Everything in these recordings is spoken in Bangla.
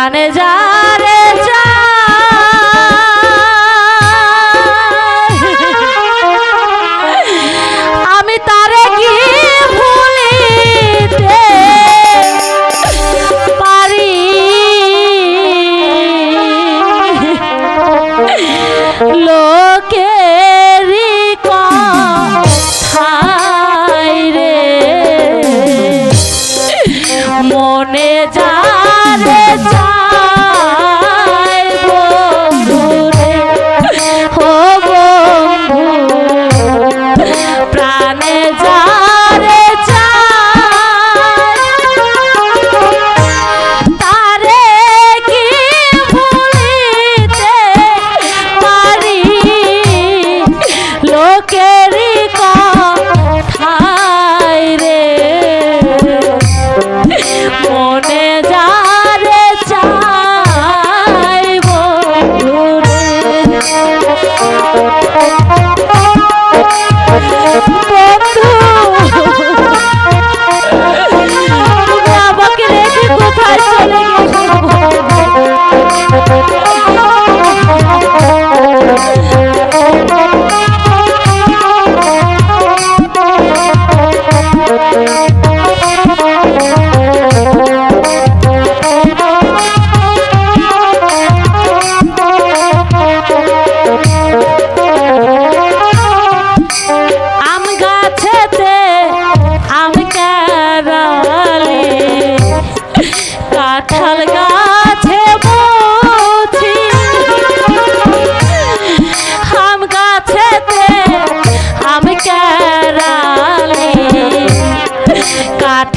জানে যারে আমি তারে কি ভুলিতে পারি? লোকে মনে যা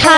ทา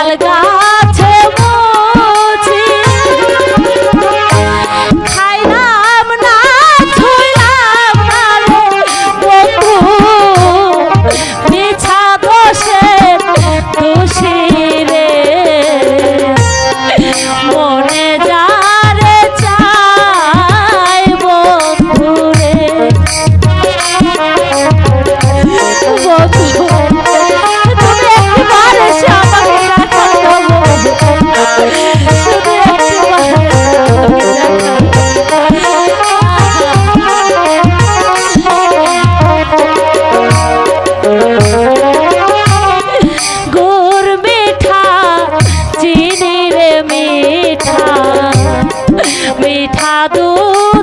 मीठा मीठा दूध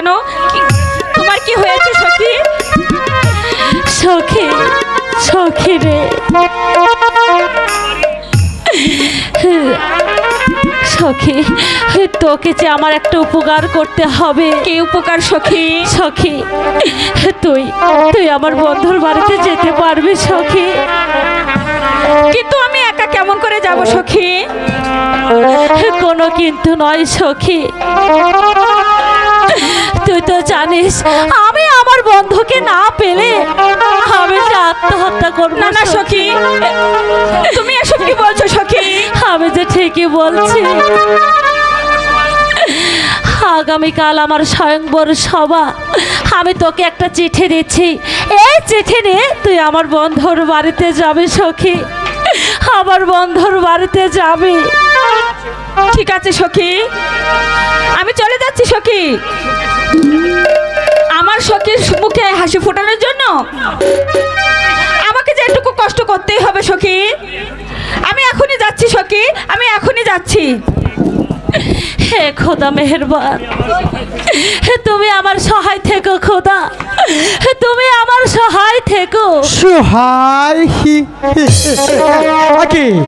কেন? তোমার কি হয়েছে সখী? সখী সখী রে। সখী তোকে যে আমার একটা উপকার করতে হবে। কি উপকার সখী? সখী তুই তুই আমার বন্ধুর বাড়িতে যেতে পারবি সখী। কিন্তু আমি একা কেমন করে যাব সখী? কোনো কিন্তু নয় সখী। তুই তো জানিস আমি আমার বন্ধুকে না পেলে আমি যে আত্মহত্যা করব না না সখী। তুমি এসব কি বলছো সখী? আমি যে ঠিকই বলছি। আগামীকাল আমার স্বয়ংবর সভা। আমি তোকে একটা চিঠি দিচ্ছি। এই চিঠি নিয়ে তুই আমার বন্ধুর বাড়িতে যাবি সখী। আমার বন্ধুর বাড়িতে যাবি। ঠিক আছে সখী। আমি চলে যাচ্ছি সখী। হাসি ফোটানোর জন্য? আমাকে যে এটুকু কষ্ট করতেই হবে সখী। আমি এখনই যাচ্ছি সখী। আমি এখনই যাচ্ছি। হে খোদা মেহেরবান। তুমি আমার সহায় থেকো খোদা। হে তুমি আমার সহায় থেকো। সহায় হি- হি- হি- আকে